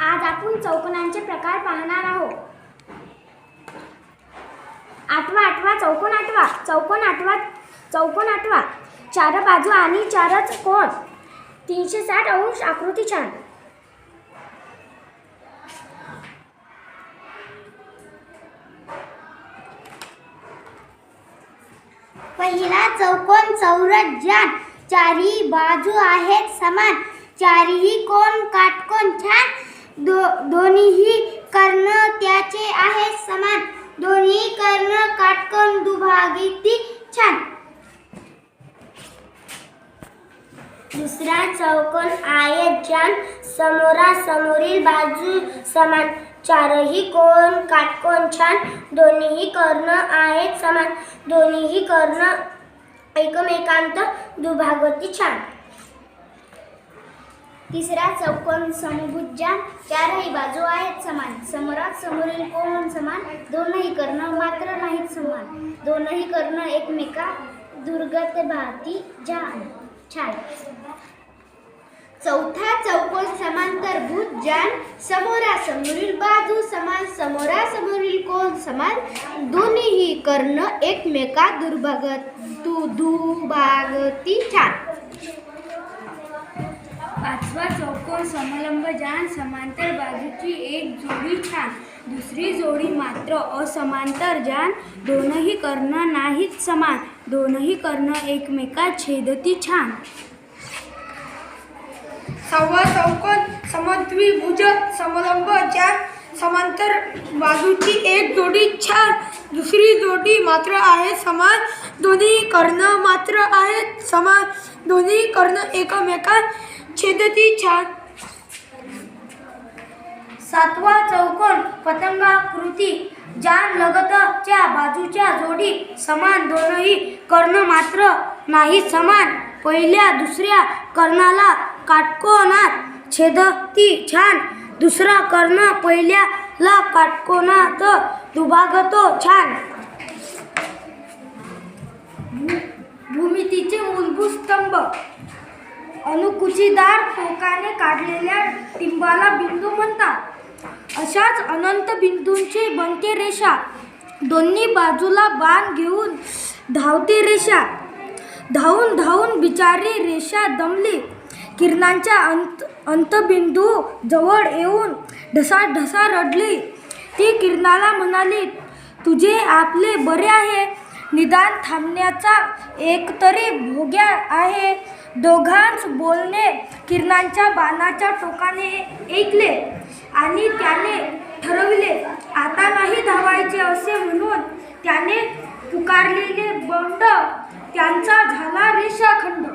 आज आपण चौकोनांचे प्रकार पाहणार आहोत. आठवा आठवा चौकोन आठवा चौकोन आठवा चौकोन आठवा. चार बाजू आणि चारच कोण तीनशे साठ अंश आकृती छान. पहिला चौकोन चौरस ज्यात चारही बाजू आहेत समान. चारीही कोण काटकोन छान. दो दोन्हीही कर्ण त्याचे आहेत समान. दोन्ही कर्ण काटकोन दुभागिती छान. दुसरा चौकोन आयत ज्यात समोरासमोरील बाजू समान. चारही कोण काटकोन छान. दोन्हीही कर्ण आहेत समान. दोन्हीही कर्ण एकमेकांत दुभागवती छान. तिसरा चौकोन समभुजा चारही बाजू आहेत समान. समोरात समोरील कोण समान? दोनही कर्ण मात्र नाहीत समान. दोनही कर्ण एकमेका दुर्गत भाती जान. छान. चौथा चौकोन समांतरभूत ज्यान समोरासमोरील बाजू समान समोरासमोरील कोण समान? दोन्हीही कर्ण एकमेका दुर्भागत दु दुभागती छान. पाचवा चौकोन समलंब जान समांतर बाजूची एक जोडी छान. दुसरी जोडी मात्र असमांतर जान. दोनही कर्ण नाहीत समान. दोनही कर्ण एकमेका छेदती छान. सहावा चौकोन समद्विभुज समलंब ज्या समांतर बाजूची एक जोडी छान. दुसरी जोडी मात्र आहे समान. दोन्ही कर्ण मात्र आहेत समान. दोन्ही कर्ण एकमेकात छेदती छान सातवा चौकोन पतंगाकृती. जान लगतच्या बाजूच्या जोडी समान दोनही कर्ण मात्र नाही समान. पहिल्या दुसऱ्या कर्णाला काटकोनात छेदती छान. दुसरा कर्ण पहिल्याला काटकोनात दुभागतो छान. भूमितीचे मूलभूत स्तंभ. अनुकुचीदार टोकाने काढलेल्या टिंबाला बिंदू म्हणतात. अशाच अनंत बिंदूंची बनते रेषा. दोन्ही बाजूला बाण घेऊन धावते रेषा. धावून धावून बिचारी रेषा दमली. किरणांच्या अंत अंतबिंदू जवळ येऊन ढसा ढसा रडली. ती किरणाला म्हणाली तुझे आपले बरे आहे. निदान थांबण्याचा एकतरी भोग्या आहे. दोघांच बोलणे किरणांच्या बाणाच्या टोकाने ऐकले आणि त्याने ठरविले आता नाही धावायचे असे म्हणून त्याने पुकारलेले बंड त्यांचा झाला रेषाखंड.